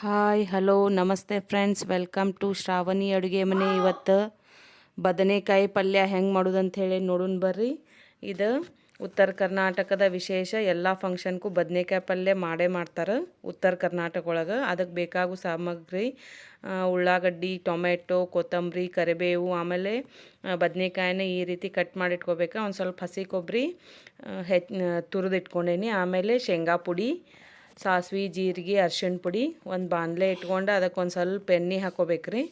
Hi, hello, ನಮಸ್ತೆ friends. Welcome to Shravani ಅಡುಗೆ ಮನೆ. ಇವತ್ತು ಬದನೆಕಾಯಿ ಪಲ್ಯ ಹೆಂಗೆ ಮಾಡೋದು ಹೇಳಿ ನೋಡೋಣ ಬರ್ರಿ. ಇದು ಉತ್ತರ ಕರ್ನಾಟಕದ ವಿಶೇಷ. ಎಲ್ಲ ಫಂಕ್ಷನ್ಗೂ ಬದನೆಕಾಯಿ ಪಲ್ಯ ಮಾಡೇ ಮಾಡ್ತಾರೆ ಉತ್ತರ ಕರ್ನಾಟಕ ಒಳಗೆ. ಅದಕ್ಕೆ ಬೇಕಾಗೋ ಸಾಮಗ್ರಿ ಉಳ್ಳಾಗಡ್ಡಿ ಟೊಮೆಟೊ ಕೊತ್ತಂಬರಿ, ಕರಿಬೇವು, ಆಮೇಲೆ ಬದನೆಕಾಯಿನ ಈ ರೀತಿ ಕಟ್ ಮಾಡಿ ಇಟ್ಕೋಬೇಕು ಒಂದು ಸ್ವಲ್ಪ ಹಸಿ ಕೊಬ್ಬರಿ ಹೆಚ್ಚು ತುರಿದಿಟ್ಕೊಂಡೇನಿ ಆಮೇಲೆ ಶೇಂಗಾ ಪುಡಿ ಸಾಸ್ವೆ, ಜೀರಿಗೆ, ಅರ್ಶಿಣ ಪುಡಿ ಒಂದು ಬಾಣಲೆ ಇಟ್ಕೊಂಡು ಅದಕ್ಕೆ ಒಂದು ಸ್ವಲ್ಪ ಎಣ್ಣೆ ಹಾಕೋಬೇಕ್ರಿ.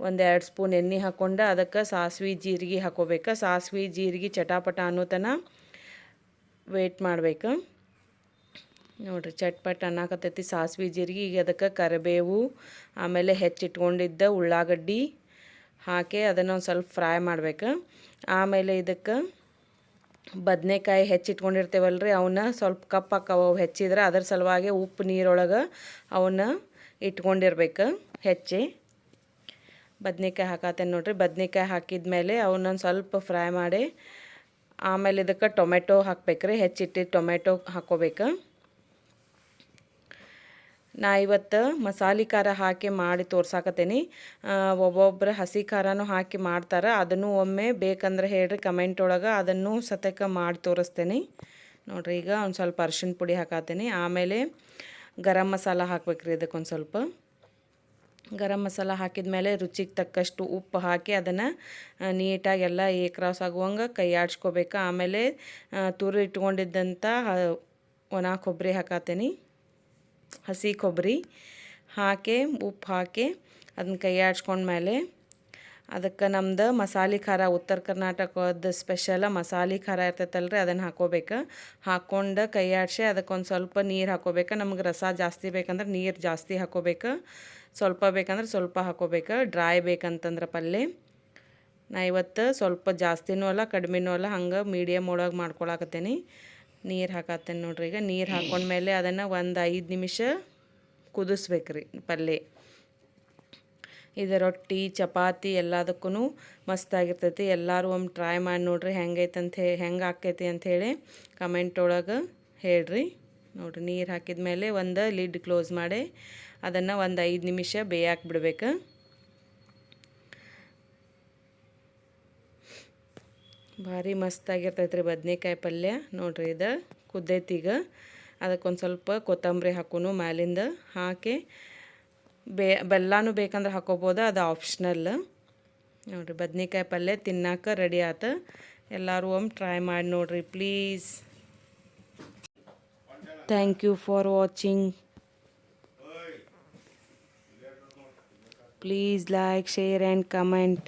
ಒಂದು ಎರಡು ಸ್ಪೂನ್ ಎಣ್ಣೆ ಹಾಕ್ಕೊಂಡು ಅದಕ್ಕೆ ಸಾಸ್ವೆ, ಜೀರಿಗೆ ಹಾಕೋಬೇಕು. ಸಾಸ್ವೆ, ಜೀರಿಗೆ ಚಟಾಪಟ ಅನ್ನೋ ತನ ವೇಟ್ ಮಾಡ್ಬೇಕು. ನೋಡ್ರಿ ಚಟ್ಪಟ್ ಅನ್ನಕತ್ತೈತಿ. ಸಾಸ್ವೆ, ಜೀರಿಗೆ ಈಗ ಅದಕ್ಕೆ ಕರಿಬೇವು, ಆಮೇಲೆ ಹೆಚ್ಚಿಟ್ಕೊಂಡಿದ್ದ ಉಳ್ಳಾಗಡ್ಡಿ ಹಾಕಿ ಅದನ್ನು ಒಂದು ಸ್ವಲ್ಪ ಫ್ರೈ ಮಾಡ್ಬೇಕು. ಆಮೇಲೆ ಇದಕ್ಕೆ ಬದನೆಕಾಯಿ ರೀ ಅವನ್ನ ಸ್ವಲ್ಪ ಕಪ್ಪಾಕವು ಹೆಚ್ಚಿದ್ರೆ ಅದ್ರ ಸಲುವಾಗಿ ಉಪ್ಪು ನೀರೊಳಗೆ ಅವನ್ನ ಇಟ್ಕೊಂಡಿರ್ಬೇಕು ಹೆಚ್ಚಿ. ಬದನೆಕಾಯಿ ಹಾಕತ್ತೇನೆ ನೋಡ್ರಿ ಹಾಕಿದ ಮೇಲೆ ಅವನ್ನೊಂದು ಸ್ವಲ್ಪ ಫ್ರೈ ಮಾಡಿ, ಆಮೇಲೆ ಇದಕ್ಕೆ ಟೊಮೆಟೊ ಹಾಕ್ಬೇಕು ರೀ ಹೆಚ್ಚಿಟ್ಟು ಟೊಮೆಟೊ ಹಾಕ್ಕೋಬೇಕು ನಾ ಇವತ್ತು ಮಸಾಲೆ ಖಾರ ಹಾಕಿ ಮಾಡಿ ತೋರ್ಸಾಕತ್ತೇನಿ. ಒಬ್ಬೊಬ್ಬರು ಹಸಿ ಖಾರನೂ ಹಾಕಿ ಮಾಡ್ತಾರೆ. ಅದನ್ನು ಒಮ್ಮೆ ಬೇಕಂದ್ರೆ ಹೇಳ್ರಿ ಕಮೆಂಟ್ ಒಳಗೆ. ಅದನ್ನು ಸತಕ ಮಾಡಿ ತೋರಿಸ್ತೇನೆ. ನೋಡ್ರಿ, ಈಗ ಒಂದು ಸ್ವಲ್ಪ ಅರ್ಶಿನ ಪುಡಿ ಹಾಕತ್ತೀನಿ. ಆಮೇಲೆ ಗರಂ ಮಸಾಲ ಹಾಕ್ಬೇಕ್ರಿ ಇದಕ್ಕೆ ಒಂದು ಸ್ವಲ್ಪ. ಗರಂ ಮಸಾಲ ಹಾಕಿದ ಮೇಲೆ ರುಚಿಗೆ ತಕ್ಕಷ್ಟು ಉಪ್ಪು ಹಾಕಿ ಅದನ್ನು ನೀಟಾಗಿ ಎಲ್ಲ ಏಕ್ರಾಸ್ ಆಗುವಂಗೆ ಕೈ ಆಡ್ಸ್ಕೋಬೇಕು. ಆಮೇಲೆ ತುರಿ ಇಟ್ಕೊಂಡಿದ್ದಂಥ ಒಣ ಕೊಬ್ಬರಿ ಹಾಕತ್ತೀನಿ. ಹಸಿ ಕೊಬ್ಬರಿ ಹಾಕಿ, ಉಪ್ಪು ಹಾಕಿ ಅದನ್ನ ಕೈ ಆಡ್ಸ್ಕೊಂಡ್ಮೇಲೆ ಅದಕ್ಕೆ ನಮ್ದು ಮಸಾಲೆ ಖಾರ, ಉತ್ತರ ಕರ್ನಾಟಕದ ಸ್ಪೆಷಲ ಮಸಾಲೆ ಖಾರ ಇರ್ತೈತಲ್ರಿ, ಅದನ್ನು ಹಾಕೋಬೇಕು. ಹಾಕ್ಕೊಂಡು ಕೈ ಆಡಿಸಿ ಅದಕ್ಕೆ ಒಂದು ಸ್ವಲ್ಪ ನೀರು ಹಾಕೋಬೇಕು. ನಮ್ಗೆ ರಸ ಜಾಸ್ತಿ ಬೇಕಂದ್ರೆ ನೀರು ಜಾಸ್ತಿ ಹಾಕೋಬೇಕು. ಸ್ವಲ್ಪ ಬೇಕಂದ್ರೆ ಸ್ವಲ್ಪ ಹಾಕೋಬೇಕು. ಡ್ರೈ ಬೇಕಂತಂದ್ರೆ ಪಲ್ಯ ನಾ ಇವತ್ತು ಸ್ವಲ್ಪ ಜಾಸ್ತಿನೂ ಅಲ್ಲ, ಕಡಿಮೆನೂ ಅಲ್ಲ, ಹಂಗೆ ಮೀಡಿಯಮ್ ಒಳಗೆ ಮಾಡ್ಕೊಳಕತ್ತೇನಿ. ನೀರು ಹಾಕತ್ತೇನೆ ನೋಡ್ರಿ. ಈಗ ನೀರು ಹಾಕೊಂಡ್ಮೇಲೆ ಅದನ್ನು ಒಂದು ಐದು ನಿಮಿಷ ಕುದಿಸ್ಬೇಕ್ರಿ ಪಲ್ಯ ಇದು ರೊಟ್ಟಿ, ಚಪಾತಿ ಎಲ್ಲದಕ್ಕೂ ಮಸ್ತಾಗಿರ್ತೈತಿ ಎಲ್ಲರೂ ಒಮ್ಮೆ ಟ್ರೈ ಮಾಡಿ ನೋಡ್ರಿ ಅಂತ ಹೇ, ಹೆಂಗೆ ಆಕೈತಿ ಅಂಥೇಳಿ ಕಮೆಂಟ್ ಒಳಗೆ ಹೇಳ್ರಿ. ನೋಡ್ರಿ ನೀರು ಹಾಕಿದ ಮೇಲೆ ಒಂದು ಲಿಡ್ ಕ್ಲೋಸ್ ಮಾಡಿ ಅದನ್ನು ಒಂದು ಐದು ನಿಮಿಷ ಬೇಯಕ್ಕೆ ಬಿಡ್ಬೇಕು. ಭಾರಿ ಮಸ್ತಾಗಿರ್ತೈತೆ ರೀ ಬದ್ನೆಕಾಯಿ ಪಲ್ಯ. ನೋಡಿರಿ ಇದು ಕುದ್ದೈತೀಗ ಅದಕ್ಕೊಂದು ಸ್ವಲ್ಪ ಕೊತ್ತಂಬರಿ ಹಾಕೋನು ಮ್ಯಾಲಿಂದ ಹಾಕಿ ಬೇ ಬೆಲ್ಲನೂ ಬೇಕಂದ್ರೆ ಹಾಕೋಬೋದು, ಅದು ಆಪ್ಷನಲ್ ನೋಡಿರಿ ಬದ್ನೆಕಾಯಿ ಪಲ್ಯ ತಿನ್ನಾಕ ರೆಡಿ ಆತ. ಎಲ್ಲರೂ ಒಮ್ಮೆ ಟ್ರೈ ಮಾಡಿ ನೋಡಿರಿ please thank you for watching please like share and comment